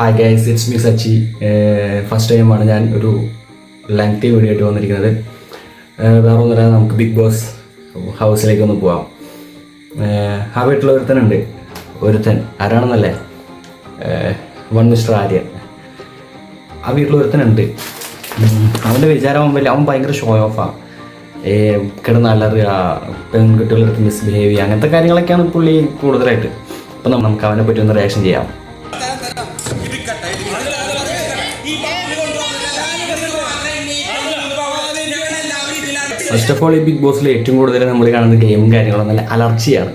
Hi guys it's me Sachi first ടൈമാണ് ഞാൻ ഒരു ലെങ്തി വീഡിയോ ആയിട്ട് വന്നിരിക്കുന്നത്. വേറെ വേറെ ഒന്നുമില്ല നമുക്ക് ബിഗ് ബോസ് ഹൗസിലേക്ക് ഒന്ന് പോവാം. ഏഹ് ആ വീട്ടിൽ ഒരുത്തനുണ്ട്. ഒരുത്തൻ ആരാണെന്നല്ലേ? One mister Aryan. ആ വീട്ടിൽ ഒരുത്തനുണ്ട്. അവന്റെ വിചാരമാകുമ്പോൾ അവൻ ഭയങ്കര ഷോ ഓഫാണ് ഏ കിടന്ന് അലറുക പെൺകുട്ടികളെടുത്ത് മിസ്ബിഹേവ് ചെയ്യുക. അങ്ങനത്തെ കാര്യങ്ങളൊക്കെയാണ് പുള്ളി കൂടുതലായിട്ട്. അപ്പം നമുക്ക് അവനെ പറ്റി ഒന്ന് റിയാക്ഷൻ ചെയ്യാം. ഫസ്റ്റ് ഓഫ് ഓൾ ഈ ബിഗ് ബോസിൽ ഏറ്റവും കൂടുതൽ നമ്മൾ കാണുന്ന ഗെയിമും കാര്യങ്ങളും നല്ല അലർച്ചയാണ്.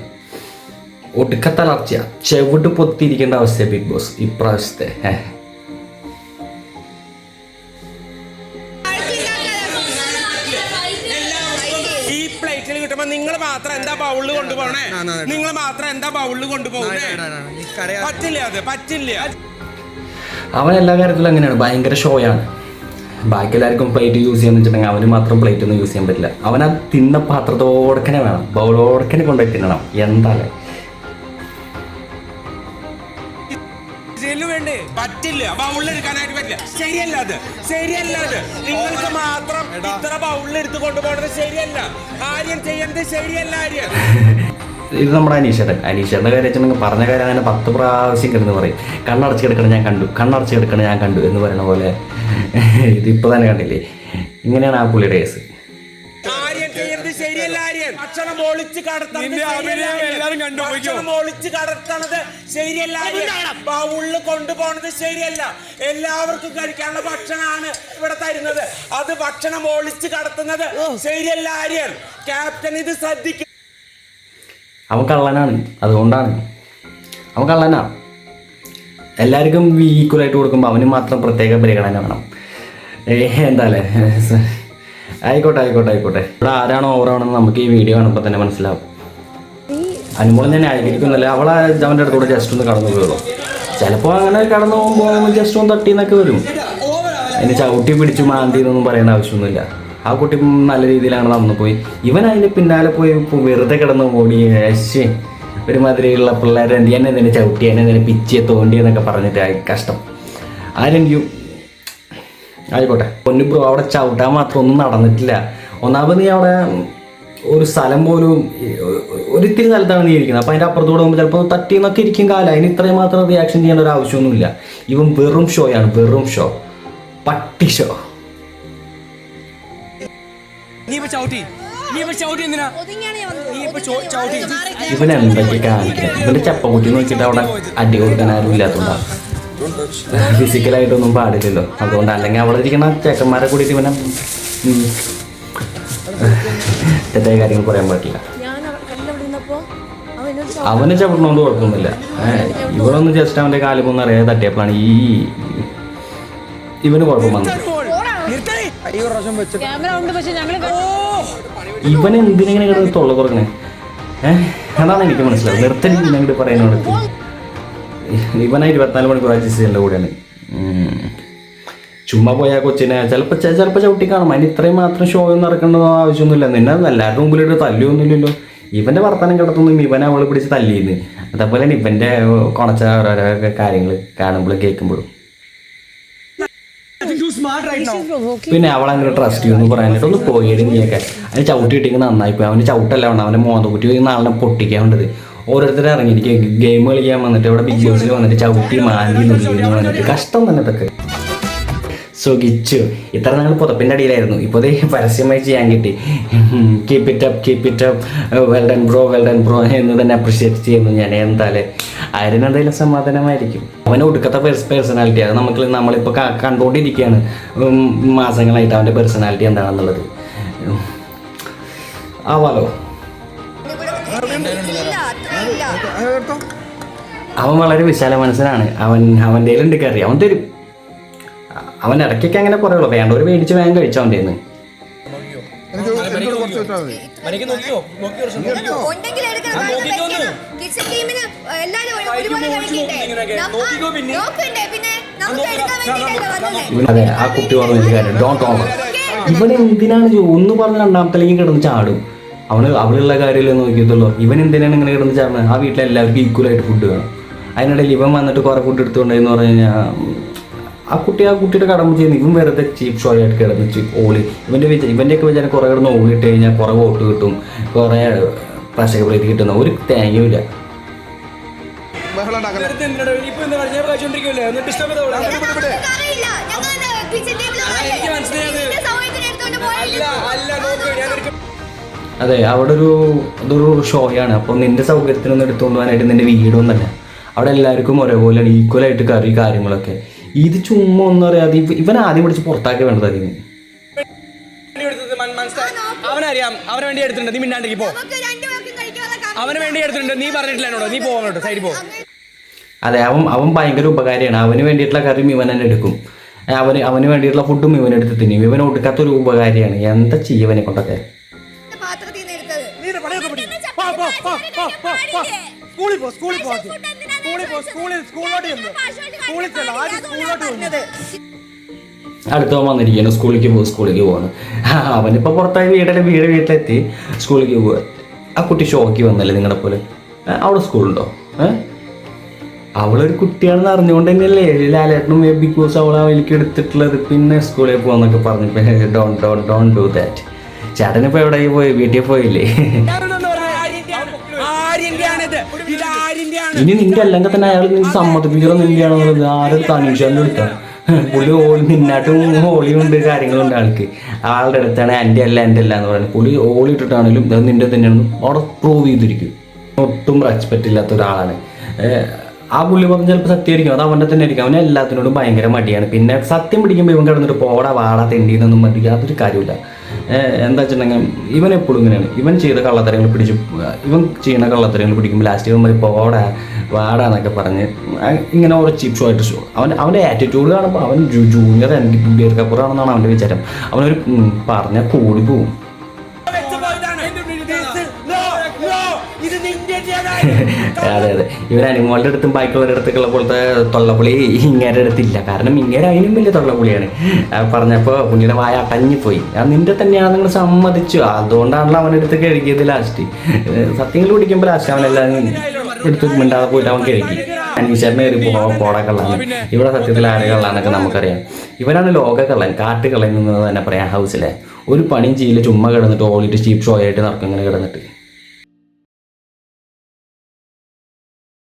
ഒടുക്കത്തെ അലർച്ചയാണ് ചെവിട്ട് പൊത്തിയിരിക്കേണ്ട അവസ്ഥയാണ് ബിഗ് ബോസ് ഇപ്രാവശ്യത്തെ. നിങ്ങൾ മാത്രം എന്താ ബൗളിൽ കൊണ്ടുപോകണേ നിങ്ങൾ മാത്രം എന്താ ബൗളിൽ കൊണ്ടുപോകണേ പറ്റില്ല അത് പറ്റില്ല. അവൻ എല്ലാ കാര്യത്തിലും അങ്ങനെയാണ്. ഭയങ്കര ഷോയാണ് ബാക്കി എല്ലാവർക്കും പ്ലേറ്റ് യൂസ് ചെയ്യാന്ന് വെച്ചിട്ടുണ്ടെങ്കിൽ അവന് മാത്രം പ്ലേറ്റ് ഒന്നും യൂസ് ചെയ്യാൻ പറ്റില്ല. അവൻ ആ തിന്ന പാത്രത്തോടക്കനെ വേണം. ബൗളോടക്കനെ കൊണ്ടുപോയി തിന്നണം. എന്താല്ലേ ഇതിൽ വേണ്ടേ? പറ്റില്ല. പറ്റില്ല. ശരിയല്ല അത്. ശരിയല്ല അത്. നിങ്ങൾക്ക് മാത്രം ഇത്ര ബൗളിൽ എടുത്ത് കൊണ്ടുപോകണത് ശരിയല്ല. ആര്യം ചെയ്യുന്നത് ശരിയല്ല ആര്യം ഇത് നമ്മുടെ അനീഷേട്ടൻ. അനീഷേട്ടന്റെ കാര്യം വെച്ചിട്ടുണ്ടെങ്കിൽ പറഞ്ഞ കാര്യം അങ്ങനെ പത്ത് പ്രാവശ്യം കിടന്ന് പറയും. കണ്ണടച്ച് കിടക്കണം ഞാൻ കണ്ടു. കണ്ണടച്ച് കിടക്കണം ഞാൻ കണ്ടു എന്ന് പറയുന്ന പോലെ ഇതിപ്പോൾ തന്നെ കണ്ടില്ലേ? ഇങ്ങനെയാണ് ആ പുള്ളിയുടെ കേസ്. ഭക്ഷണം ഒളിച്ച് പോയിക്കോ. ഒളിച്ച് കടത്തണത് ശരിയല്ല. ബൗളിൽ കൊണ്ടുപോണത് ശരിയല്ല. എല്ലാവർക്കും കഴിക്കാനുള്ള ഭക്ഷണമാണ് ഇവിടെ തരുന്നത്. അത് ഭക്ഷണം ഒളിച്ച് കടത്തുന്നത് ശരിയല്ല ആര്യൻ. ക്യാപ്റ്റൻ ഇത് ശ്രദ്ധിക്കും അവൻ കള്ളനാണ്. അതുകൊണ്ടാണ്. അവൻ കള്ളനാണ് എല്ലാവർക്കും ഈക്വലായിട്ട് കൊടുക്കുമ്പോൾ അവന് മാത്രം പ്രത്യേക പരിഗണന വേണം. എന്താ എന്താല്ലേ? ആയിക്കോട്ടെ ആയിക്കോട്ടെ ആയിക്കോട്ടെ. ഇവിടെ ആരാണോ ഓവറാണെന്ന് നമുക്ക് ഈ വീഡിയോ കാണുമ്പോൾ തന്നെ മനസ്സിലാവും. അനുമോളം തന്നെ ന്യായീകരിക്കുന്നില്ല അവളെ അവന്റെ അടുത്തൂടെ ജസ്റ്റ് ഒന്ന് കടന്നു പോയുള്ളൂ ചിലപ്പോൾ അങ്ങനെ കടന്നു പോകുമ്പോൾ ജസ്റ്റ് ഒന്ന് തട്ടിന്നൊക്കെ വരും. അതിന് ചവിട്ടി പിടിച്ചു മാന്തി എന്നൊന്നും പറയേണ്ട ആവശ്യമൊന്നുമില്ല. ആ കുട്ടി നല്ല രീതിയിലാണ് നടന്നു പോയി. ഇവൻ അതിന്റെ പിന്നാലെ പോയി വെറുതെ കിടന്ന് ഓടി ഏശ്ശേ ഒരുമാതിരിയുള്ള പിള്ളേരെ എന്ത് എന്നെ നിന്നെ ചവിട്ടി എന്നെ നിന്നെ പിച്ചിയെ തോണ്ടി എന്നൊക്കെ പറഞ്ഞിട്ട് കഷ്ടം. ആരെങ്കിലും ആയിക്കോട്ടെ. പൊന്നു ബ്രോ അവിടെ ചവിട്ടാൻ മാത്രം ഒന്നും നടന്നിട്ടില്ല. ഒന്നാമത് നീ അവിടെ ഒരു സ്ഥലം പോലും ഒരിത്തിരി സ്ഥലത്താണ് നീ ഇരിക്കുന്നത്. അപ്പം അതിന്റെ അപ്പുറത്തൂടെ പോകുമ്പോൾ ചിലപ്പോൾ തട്ടി എന്നൊക്കെ ഇരിക്കും കാലം. അതിന് ഇത്രയും മാത്രം റിയാക്ഷൻ ചെയ്യേണ്ട ഒരു ആവശ്യമൊന്നുമില്ല. ഇവൻ വെറും ഷോയാണ് വെറും ഷോ പട്ടി ഷോ നീ ഇപ്പൊ ചവിട്ടി. നീ ഇപ്പൊ ചവിട്ടി എന്തിനാ? ഞാൻ നീ ഇപ്പൊ ചോ- ചവിട്ടി. ഇവൻ എന്തൊക്കെ കാണിക്കുന്നത് ഇവന്റെ ചപ്പക്കുട്ടി നോക്കിയിട്ട് അവിടെ അടി കൊടുക്കാൻ ആരും ഇല്ലാത്തതുകൊണ്ടാണ് ഫിസിക്കലായിട്ടൊന്നും പാടില്ലല്ലോ. അതുകൊണ്ട് അല്ലെങ്കിൽ അവിടെ ഇരിക്കുന്ന ചേക്കന്മാരെ കൂടിയിട്ട് ഇവനെ തെറ്റായ കാര്യങ്ങൾ പറയാൻ പറ്റില്ല അവനെ ചവിടണോണ്ട് കുഴപ്പമൊന്നുമില്ല. ഇവിടെ ഇവളൊന്ന് ജസ്റ്റ് അവന്റെ ഒന്ന് അറിയാതെ തട്ടിയപ്പോഴാണ് ഈ ഇവന് കുഴപ്പം വന്നത്. നിർത്തണേ ക്യാമറ ഉണ്ട് പക്ഷെ ഞങ്ങൾ ഇവൻ എന്തിനെങ്ങനെ കിടന്ന് തൊള്ള കുറക്കണേ ഏഹ് അതാണ് എനിക്ക് മനസ്സിലായത് നിർത്തലി ഞങ്ങൾ പറയുന്നത് ഇവനെ ഇരുപത്തിനാല് മണിക്കൂർ അഡ്ജസ്റ്റ് കൂടെയാണ്. ഉം. ചുമ്മാ പോയാൽ കൊച്ചിനെ. ചിലപ്പോൾ ചിലപ്പോൾ ചവിട്ടി കാണും. അതിന് ഇത്രയും മാത്രം ഷോ ഒന്നും ഇറക്കേണ്ട ആവശ്യമൊന്നുമില്ല. നിന്നെ എല്ലാവരുടെ മുമ്പിലിട്ട് തല്ലിയൊന്നുമില്ലല്ലോ. ഇവന്റെ വർത്തമാനം കിടത്തൊന്നും ഇവനെ അവളെ പിടിച്ച് തല്ലിയിരുന്നു അതേപോലെ തന്നെ ഇവന്റെ കുണച്ച ഓരോരോ കാര്യങ്ങൾ കാണുമ്പോഴും കേൾക്കുമ്പോഴും. പിന്നെ അവൾ അങ്ങനെ ട്രസ്റ്റ് ചെയ്യുന്നു പറയാനായിട്ട് ഒന്ന് പോയി നീയൊക്കെ അതിന് ചവിട്ടി കിട്ടിയെങ്കിൽ നന്നായി പോയി. അവന് ചവിട്ടല്ല വേണം അവനെ മോന്ത കുറ്റി നാളെ പൊട്ടിക്കാൻ വേണ്ടത്. ഓരോരുത്തരും ഇറങ്ങി എനിക്ക് ഗെയിം കളിക്കാൻ വന്നിട്ട് ഇവിടെ ബിഗ് ബോസിൽ വന്നിട്ട് ചവിട്ടി മാന്തി വന്നിട്ട് കഷ്ടം തന്നെ ഇതൊക്കെ. സുഖിച്ചു ഇത്ര നാൾ പുതപ്പിന്റെ അടിയിലായിരുന്നു. ഇപ്പോൾ ദേ പരസ്യമായി ചെയ്യാൻ കിട്ടി. Keep it up keep it up well done bro well done bro എന്ന് തന്നെ അപ്രിഷിയേറ്റ് ചെയ്യുന്നു ഞാൻ. എന്തായാലും ആരും എന്തെങ്കിലും സമാധാനമായിരിക്കും. അവന് ഒടുക്കത്തെ പേഴ്സണാലിറ്റി അത് നമുക്ക് നമ്മളിപ്പോൾ കണ്ടുകൊണ്ടിരിക്കുകയാണ് മാസങ്ങളായിട്ട് അവന്റെ പേഴ്സണാലിറ്റി എന്താണെന്നുള്ളത്. ആവാലോ? അവൻ വളരെ വിശാല മനസ്സിനാണ്. അവൻ അവന്റെ ഉണ്ട് കയറി. അവൻ തരും. അവൻ ഇടയ്ക്കൊക്കെ അങ്ങനെ പറയുള്ളൂ വേണ്ടവർ മേടിച്ച് വേഗം കഴിച്ചു അവന്റെ ഉണ്ടെങ്കിൽ എടുക്കണം ഒന്ന് വെക്കണം. കിച്ചൺ ടീമിന് എല്ലാരും ഒരു- ഒരുപോലെ കഴിക്കണ്ടേ നമ്മ- നോക്കണ്ടേ പിന്നെ നമുക്ക് എടുക്കാൻ വേണ്ടിയിട്ടല്ലേ വന്നത് ഇവൻ അതെ ആ കുട്ടി പറഞ്ഞ ഒരു കാര്യം. ഓവർ ഇവൻ എന്തിനാണ് ചോ- ഒന്ന് പറഞ്ഞ രണ്ടാമത്തേക്ക് കിടന്ന് ചാടും? അവന് അവിടെയുള്ള കാര്യമല്ലേ നോക്കിയതുള്ളൂ ഇവൻ എന്തിനാണ് ഇങ്ങനെ കിടന്ന് ചാടുന്നത്? ആ വീട്ടിലെ എല്ലാവർക്കും ഈക്വൽ ആയിട്ട് ഫുഡ് വേണം. അതിനിടയിൽ ഇവൻ വന്നിട്ട് കുറെ ഫുഡ് എടുത്തുകൊണ്ടെന്ന് പറഞ്ഞു കഴിഞ്ഞാൽ ആ കുട്ടി ആ കുട്ടിയുടെ കടമ്പ് ചെയ്യുന്നു. ഇവൻ വെറുതെ ചീപ്പ് ഷോ ആയിട്ട് കിടന്ന് ചീപ്പ് ഓളി. ഇവന്റെ വിചാരം ഇവന്റെയൊക്കെ വിചാരം കുറേ കിടന്ന് ഓടിയിട്ട് കഴിഞ്ഞാൽ കുറേ വോട്ട് കിട്ടും. കുറേ പ്രേക്ഷക പ്രീതി കിട്ടുന്ന ഒരു തേങ്ങയുമില്ല അതെ അവിടെ ഒരു അതൊരു ഷോയാണ്. അപ്പോൾ നിന്റെ സൗകര്യത്തിനൊന്നും എടുത്തുകൊണ്ട് പോകാനായിട്ട് നിന്റെ വീടൊന്നല്ല അവിടെ എല്ലാവർക്കും ഒരേപോലെയാണ് ഈക്വലായിട്ട് കറി കാര്യങ്ങളൊക്കെ. ഇത് ചുമ്മാ ഒന്നും അറിയാതെ ഇവ- ഇവൻ ആദ്യം പിടിച്ച് പുറത്താക്കി വേണ്ടത് അതിന്. എടുത്തത് മൻ- മനസ്സിലായി. അവനറിയാം അവന് വേണ്ടി എടുത്തിട്ടുണ്ട് നീ മിണ്ടാണ്ടിരിക്കും പോ. അവന് വേണ്ടി എടുത്തിട്ടുണ്ട് നീ പറഞ്ഞിട്ടില്ല എന്നോട്. നീ പോവാനോട്ടോ സൈഡിൽ പോ. അതെ അവൻ അവൻ ഭയങ്കര ഉപകാരിയാണ്. അവന് വേണ്ടിയിട്ടുള്ള കറിയും ഇവൻ തന്നെ എടുക്കും. അവന് അവന് വേണ്ടിയിട്ടുള്ള ഫുഡും ഇവൻ എടുത്ത് തിന്നും ഇവൻ ഒടുക്കാത്തൊരു ഉപകാരിയാണ്. എന്താ ചെയ്യവനെ കൊണ്ടൊക്കെ? പാത്രത്തിൽ നിന്ന് എടുത്തത്. നീ പണിയൊക്കെ പിടി. പോ, പോ, പോ, പോ, പോ, പോ. പാടില്ലേ? സ്കൂളിൽ പോ. സ്കൂളിൽ പോ സ്കൂളിൽ പോ സ്കൂളിൽ സ്കൂളിലോട്ട് ചെന്ന്. കാശുമായിട്ട് സ്കൂളിൽ ചെന്ന്. ആദ്യം സ്കൂളിലോട്ട് അതുകൊണ്ടാ അടുത്തവൻ വന്നിരിക്കുകയാണ്. സ്കൂളിലേക്ക് പോകും സ്കൂളിലേക്ക് പോകുന്നു അവനിപ്പോൾ പുറത്തായി വീടിന്റെ വീട് വീട്ടിലെത്തി. സ്കൂളിലേക്ക് പോവുക ആ കുട്ടി ഷോക്കി വന്നല്ലേ നിങ്ങളുടെ പോലെ? അവിടെ സ്കൂളുണ്ടോ ഏഹ് അവളൊരു കുട്ടിയാണെന്ന് അറിഞ്ഞുകൊണ്ട് തന്നെയല്ലേ. ലാലേട്ടനും ബിഗ് ബോസ് അവളെ അവലേക്ക് എടുത്തിട്ടുള്ളത്. പിന്നെ സ്കൂളിൽ പോകാന്നൊക്കെ പറഞ്ഞു. Don't don't don't do that ചേട്ടനിപ്പോൾ എവിടെ പോയി? വീട്ടിൽ പോയില്ലേ? ഇനി നിന്റെ അല്ലെങ്കിൽ തന്നെ അയാൾ നിന്റെ സമ്മതിപ്പിക്കണം നിന്റെയാണെന്നുള്ളത് ആരും തനീഷാന്ന് വിളിക്കാം പുള്ളി ഓളി നിന്നാട്ടും ഹോളിയുണ്ട് കാര്യങ്ങളുണ്ട് ആൾക്ക്. ആളുടെ അടുത്താണ് എന്റെ അല്ല എന്റെ അല്ല എന്ന് പറയുന്നത്. പുള്ളി ഓളി ഇട്ടിട്ടാണെങ്കിലും അത് നിന്റെ തന്നെയാണ്. അവിടെ പ്രൂവ് ചെയ്തിരിക്കും. ഒട്ടും റെസ്പെക്റ്റ് ഇല്ലാത്ത ഒരാളാണ്. ആ പുള്ളി പറഞ്ഞ ചിലപ്പോൾ സത്യമായിരിക്കും. അത് അവന്റെ തന്നെ ആയിരിക്കും. അവനെ എല്ലാത്തിനോടും ഭയങ്കര മടിയാണ്. പിന്നെ സത്യം പിടിക്കുമ്പോൾ ഇവൻ കിടന്നിട്ട് പോടാ വാടാ തെണ്ടിന്നൊന്നും മടിക്കാത്തൊരു കാര്യമില്ല. എന്താ വെച്ചിട്ടുണ്ടെങ്കിൽ ഇവൻ എപ്പോഴും ഇങ്ങനെയാണ്. ഇവൻ ചെയ്ത കള്ളത്തരങ്ങൾ പിടിച്ച് ഇവൻ ചെയ്യുന്ന കള്ളത്തരങ്ങൾ പിടിക്കുമ്പോൾ ലാസ്റ്റ് ഇവൻ പറയും പോടാ വാടാ എന്നൊക്കെ പറഞ്ഞ് ഇങ്ങനെ ഓരോ ചീപ്പ് ഷോ അവൻ അവന്റെ ആറ്റിറ്റ്യൂഡ് കാണുമ്പോൾ അവൻ ജൂനിയർ എനിക്ക് കപ്പൂറാണെന്നാണ് അവന്റെ വിചാരം. അവനൊരു പറഞ്ഞാൽ കൂടി പോവും. അതെ അതെ. ഇവർ അനുമോളുടെ അടുത്തും ബാക്കിയുള്ളവരുടെ അടുത്തൊക്കെയുള്ള പോലത്തെ തൊള്ളപ്പുളി ഇങ്ങേരുടെ അടുത്തില്ല കാരണം ഇങ്ങേരെ അതിനും വലിയ തൊള്ളപ്പുളിയാണ് പറഞ്ഞപ്പോൾ പുള്ളിയുടെ വായ അടഞ്ഞുപോയി. അത് നിന്റെ തന്നെയാണ് നിങ്ങൾ സമ്മതിച്ചു. അതുകൊണ്ടാണല്ലോ അവനെടുത്ത് കഴുകിയത് ലാസ്റ്റ് സത്യങ്ങൾ പിടിക്കുമ്പോൾ ലാസ്റ്റ് അവനെല്ലാം എടുത്ത് മിണ്ടാതെ പോയിട്ട് അവൻ കഴുകി. കയറി പോ പോടാ ഇവിടെ സത്യത്തിൽ ആരെ കള്ളാന്നൊക്കെ നമുക്കറിയാം. ഇവരാണ് ലോക കള്ളൻ കാട്ട് കള്ളൻ എന്ന് തന്നെ പറയാം ഹൗസിലെ ഒരു പണിയും ചെയ്യില്ല. ചുമ്മാ കിടന്നിട്ട് ഓളിട്ട് ചീപ്പ് ഷോ ആയിട്ട് നടക്കും ഇങ്ങനെ കിടന്നിട്ട്.